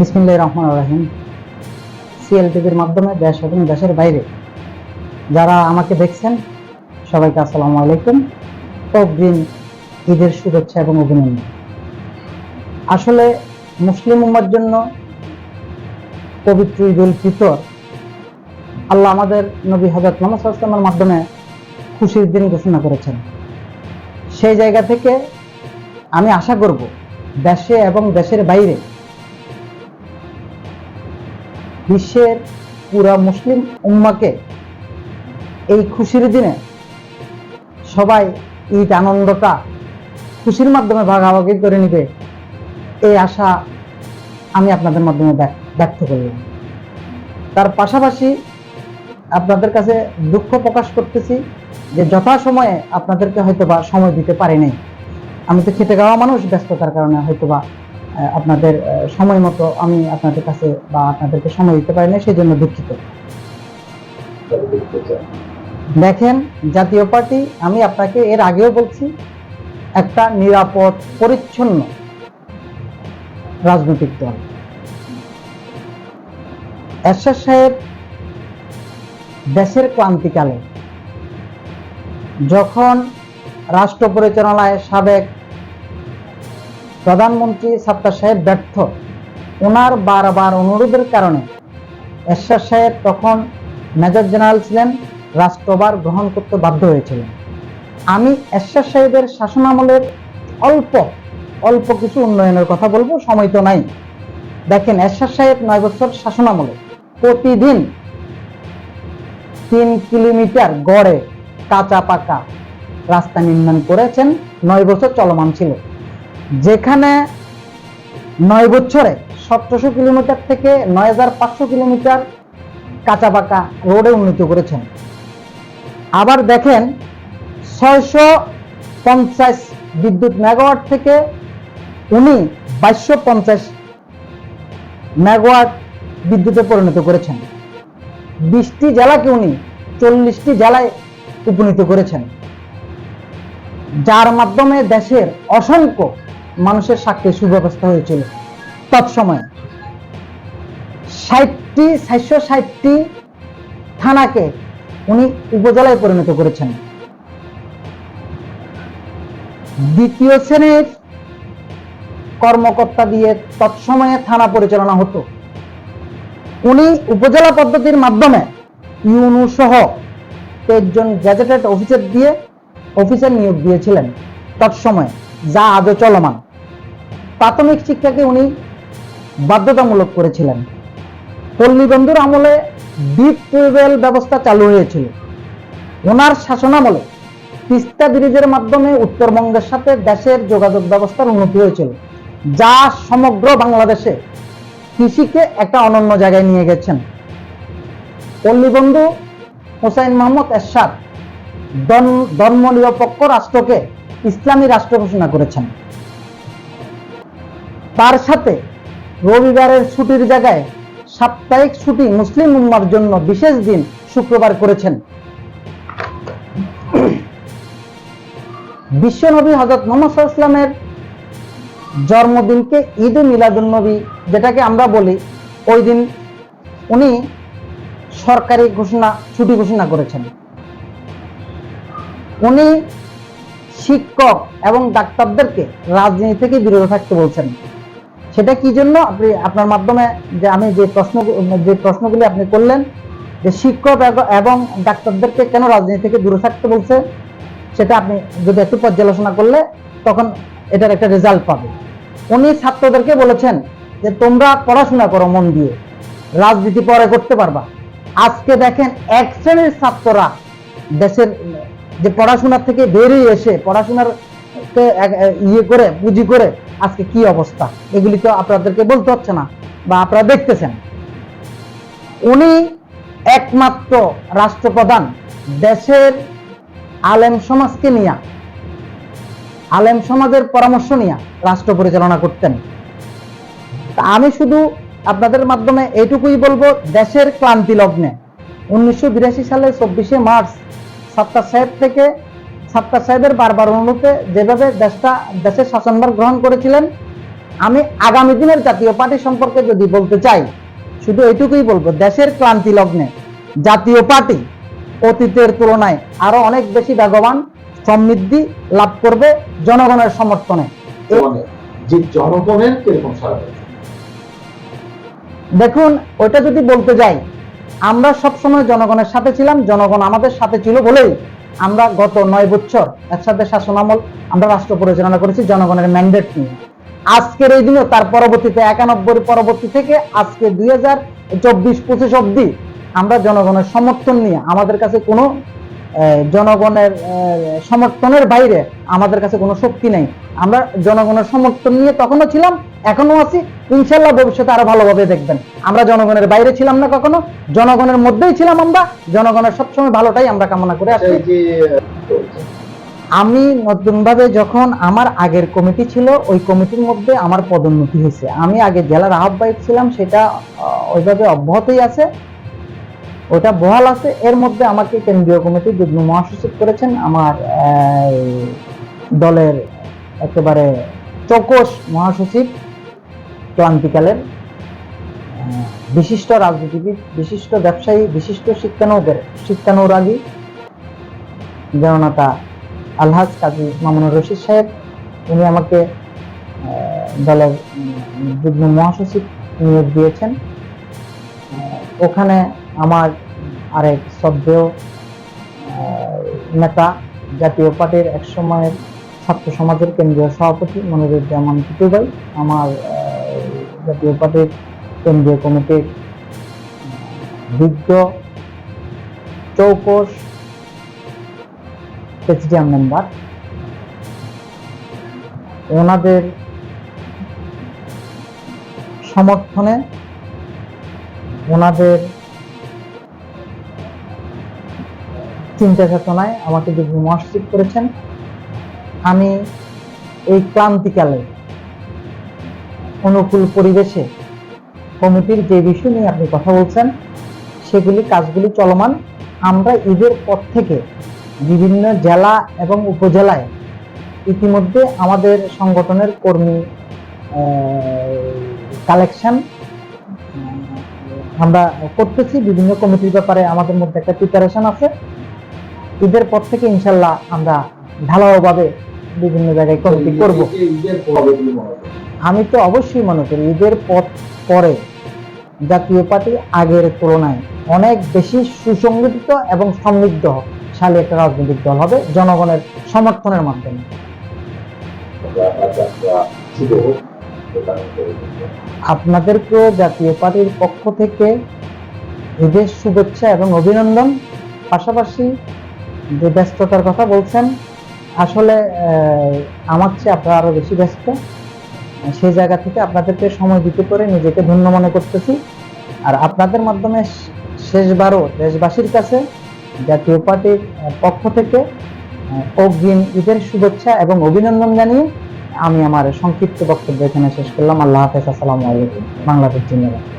বিসমিল্লাহ রহমান রাহিম। সিএল টিভির মাধ্যমে দেশ এবং দেশের বাইরে যারা আমাকে দেখছেন, সবাইকে আসসালামু আলাইকুম। অগ্রিম ঈদের শুভেচ্ছা এবং অভিনন্দন। আসলে মুসলিম উম্মার জন্য পবিত্র ঈদ উল ফিতর আল্লাহ আমাদের নবী হজরত মোহাম্মদ সাল্লামের মাধ্যমে খুশির দিন ঘোষণা করেছেন। সেই জায়গা থেকে আমি আশা করব দেশে এবং দেশের বাইরে বিশ্বের পুরা মুসলিম উম্মাকে এই খুশির দিনে সবাই ঈদ আনন্দটা খুশির মাধ্যমে ভাগাভাগি করে নিবে এই আশা আমি আপনাদের মাধ্যমে ব্যক- ব্যক্ত করলাম। তার পাশাপাশি আপনাদের কাছে দুঃখ প্রকাশ করতেছি যে যথাসময়ে আপনাদেরকে হয়তো বা সময় দিতে পারি আমি তো খেটে খাওয়া মানুষ ব্যস্ততার কারণে হয়তো বা আহ, আপনাদের সময় মতো আমি আপনাদের কাছে বা আপনাদেরকে সময় দিতে পারি না সেই জন্য দুঃখিত। দেখেন, জাতীয় পার্টি, আমি আপনাকে এর আগেও বলছি, একটা নিরাপদ, পরিচ্ছন্ন রাজনৈতিক দল। এরশাদ সাহেব দেশের ক্লান্তিকালে যখন রাষ্ট্র পরিচালনায় সাবেক প্রধানমন্ত্রী সাত্তার সাহেব ব্যর্থ। ওনার বারবার অনুরোধের কারণে এরশাদ সাহেব তখন মেজর জেনারেল ছিলেন রাষ্ট্রভার গ্রহণ করতে বাধ্য হয়েছিলেন। আমি এরশাদ সাহেবের শাসনামলের অল্প অল্প কিছু উন্নয়নের কথা বলব, সময় তো নাই। দেখেন, এরশাদ সাহেব নয় বছর শাসনামলে প্রতিদিন তিন কিলোমিটার গড়ে কাঁচা পাকা রাস্তা নির্মাণ করেছেন, নয় বছর চলমান ছিল। যেখানে নয় বছরে সতেরোশো কিলোমিটার থেকে নয় হাজার পাঁচশো কিলোমিটার কাঁচা পাকা রোডে উন্নীত করেছেন। আবার দেখেন, ছয়শো পঞ্চাশ বিদ্যুৎ মেগাওয়াট থেকে উনি বাইশশো পঞ্চাশ মেগাওয়াট বিদ্যুতে পরিণত করেছেন। বিশটি জেলাকে উনি চল্লিশটি জেলায় উপনীত করেছেন। যার মাধ্যমে দেশের অসংখ্য মানুষের স্বাক্ষে সুব্যবস্থা হয়েছিল। তৎসময়ে ষাটটি সাতশো ষাটটি থানাকে উনি উপজেলায় পরিণত করেছেন। দ্বিতীয় শ্রেণির কর্মকর্তা দিয়ে তৎসময়ে থানা পরিচালনা হতো। উনি উপজেলা পদ্ধতির মাধ্যমে ইউনু সহ একজন গ্যাজেটেড অফিসার দিয়ে অফিসার নিয়োগ দিয়েছিলেন। তৎসময়ে যা আজও চলমান। প্রাথমিক শিক্ষাকে উনি বাধ্যতামূলক করেছিলেন। পল্লী বন্ধুর আমলে ডিপ টিউবওয়েল ব্যবস্থা চালু হয়েছিল। ওনার শাসনামলে তিস্তা ব্রিজের মাধ্যমে উত্তরবঙ্গের সাথে দেশের যোগাযোগ ব্যবস্থার উন্নতি হয়েছিল, যা সমগ্র বাংলাদেশে কৃষিকে একটা অনন্য জায়গায় নিয়ে গেছেন। পল্লীবন্ধু হোসাইন মোহাম্মদ এরশাদ ধর্ম- ধর্ম নিরপেক্ষ রাষ্ট্রকে ইসলামী রাষ্ট্র ঘোষণা করেছেন। তার সাথে রবিবারের ছুটির জায়গায় সাপ্তাহিক ছুটি মুসলিম উম্মার জন্য বিশেষ দিন শুক্রবার করেছেন। বিশ্বনবী হজরত মোহাম্মদ ইসলামের জন্মদিনকে ঈদ মিলাদুল নবী যেটাকে আমরা বলি, ওই দিন উনি সরকারি ঘোষণা, ছুটি ঘোষণা করেছেন। উনি শিক্ষক এবং ডাক্তারদেরকে রাজনীতি থেকে বিরত থাকতে বলছেন। সেটা কি জন্য? আপনি, আপনার মাধ্যমে যে আমি যে প্রশ্ন, যে প্রশ্নগুলি আপনি করলেন, যে শিক্ষক এবং ডাক্তারদেরকে কেন রাজনীতি থেকে দূরে থাকতে বলছে, সেটা আপনি যদি একটু পর্যালোচনা করলে, তখন এটার একটা রেজাল্ট পাবে। উনি ছাত্রদেরকে বলেছেন যে, তোমরা পড়াশোনা করো মন দিয়ে। রাজনীতি পরে করতে পারবা। আজকে দেখেন, এক শ্রেণির ছাত্ররা দেশের যে পড়াশোনার থেকে বেরিয়ে এসে পড়াশোনার ইয়ে করে, পুঁজি করে আজকে কি অবস্থা? এগুলি তো আপনাদেরকে বলতে হচ্ছে না বা আপনারা দেখতেছেন। উনি একমাত্র রাষ্ট্রপ্রধান দেশের আলেম সমাজকে নিয়ে, আলেম সমাজের পরামর্শ নিয়ে রাষ্ট্র পরিচালনা করতেন। আমি শুধু আপনাদের মাধ্যমে এইটুকুই বলব, দেশের ক্লান্তি লগ্নে। উনিশশো বিরাশি সালে চব্বিশে মার্চ সাত্তার সাহেব থেকে সাত্তার সাহেবের বারবার অনুরোধে যেভাবে দেশটা দেশের শাসনভার গ্রহণ করেছিলেন আমি আগামী দিনের জাতীয় পার্টি সম্পর্কে যদি বলতে চাই শুধু এটুকুই বলব দেশের ক্লান্তি লগ্নে জাতীয় পার্টি অতীতের তুলনায় আরও অনেক বেশি বেগবান সমৃদ্ধি লাভ করবে জনগণের সমর্থনে। যে জনগণের কীরকম সারা দেখুন ওটা যদি বলতে যাই আমরা সবসময় জনগণের সাথে ছিলাম, জনগণ আমাদের সাথে ছিল বলেই আমরা গত নয় বছর একসাথে শাসন আমল আমরা রাষ্ট্র পরিচালনা করেছি, জনগণের ম্যান্ডেট নিয়ে। আজকের এই দিনও তার পরবর্তীতে একানব্বই পরবর্তী থেকে আজকে দুই হাজার চব্বিশ পঁচিশ অব্দি আমরা জনগণের সমর্থন নিয়ে আমাদের কাছে কোনো জনগণের সমর্থনের বাইরে আমাদের কাছে কোনো শক্তি নেই। আমরা জনগণের সমর্থন নিয়ে তখনও ছিলাম এখনও আছি। ইনশাল্লাহ ভবিষ্যতে আরও ভালোভাবে দেখবেন। আমরা জনগণের বাইরে ছিলাম না কখনো জনগণের মধ্যেই ছিলাম আমরা জনগণের সবসময় ভালোটাই আমরা কামনা করে আসছি। চলছে, আমি নতুনভাবে যখন আমার আগের কমিটি ছিল ওই কমিটির মধ্যে আমার পদোন্নতি হয়েছে। আমি আগে জেলার আহ্বায়ক ছিলাম সেটা ওইভাবে অব্যাহতই আছে। ওটা বহাল আছে। এর মধ্যে আমাকে কেন্দ্রীয় কমিটি যুগ্ম মহাসচিব করেছেন। আমার দলের একেবারে চৌকস মহাসচিব, ক্লান্তিকালের বিশিষ্ট রাজনীতিবিদ, বিশিষ্ট ব্যবসায়ী, বিশিষ্ট শিক্ষানৌদের, শিক্ষানৌরাগী, জননেতা আলহাজ কাজী মামুনুর রশিদ সাহেব। উনি আমাকে দলের যুগ্ম মহাসচিব নিয়োগ দিয়েছেন। ওখানে আমার আরেক শ্রদ্ধেয় নেতা জাতীয় পার্টির এক সময়ের ছাত্র সমাজের কেন্দ্রীয় সভাপতি মনিরুজ্জামান টিটু ভাই, আমার জাতীয় পার্টির কেন্দ্রীয় কমিটির বিজ্ঞ চৌকস প্রেসিডিয়াম মেম্বার। ওনাদের সমর্থনে ওনাদের চিন্তা চেতনায় আমাকে যুগ্ম মহাসচিব করেছেন। আমি এই ক্লান্তিকালে অনুকূল পরিবেশে কমিটির যে বিষয় নিয়ে আপনি কথা বলছেন, সেগুলি কাজগুলি চলমান। আমরা ঈদের পর থেকে বিভিন্ন জেলা এবং উপজেলায় ইতিমধ্যে আমাদের সংগঠনের কর্মী কালেকশন আমরা করতেছি। বিভিন্ন কমিটির ব্যাপারে আমাদের মধ্যে একটা প্রিপারেশন আছে। ঈদের পর থেকে ইনশাল্লাহ আমরা ঢালাওভাবে বিভিন্ন জায়গায় কমিটি করব। আমি তো অবশ্যই মনে করি ঈদের পর পরে জাতীয় পার্টি আগের তুলনায় অনেক বেশি সুসংগঠিত এবং সমৃদ্ধশালী একটা রাজনৈতিক দল হবে জনগণের সমর্থনের মাধ্যমে। আপনাদেরকেও জাতীয় পার্টির পক্ষ থেকে ঈদের শুভেচ্ছা এবং অভিনন্দন পাশাপাশি যে ব্যস্ততার কথা বলছেন, আসলে আমার চেয়ে আপনারা আরও বেশি ব্যস্ত। সেই জায়গা থেকে আপনাদেরকে সময় দিতে করে নিজেকে ধন্য মনে করতেছি। আর আপনাদের মাধ্যমে শেষবারও দেশবাসীর কাছে জাতীয় পার্টির পক্ষ থেকে অগ্রিম ঈদের শুভেচ্ছা এবং অভিনন্দন জানিয়ে আমি আমার সংক্ষিপ্ত বক্তব্য এখানে শেষ করলাম। আল্লাহ হাফেজ। আসসালামু আলাইকুম। বাংলাদেশ জিন্দাবাদ।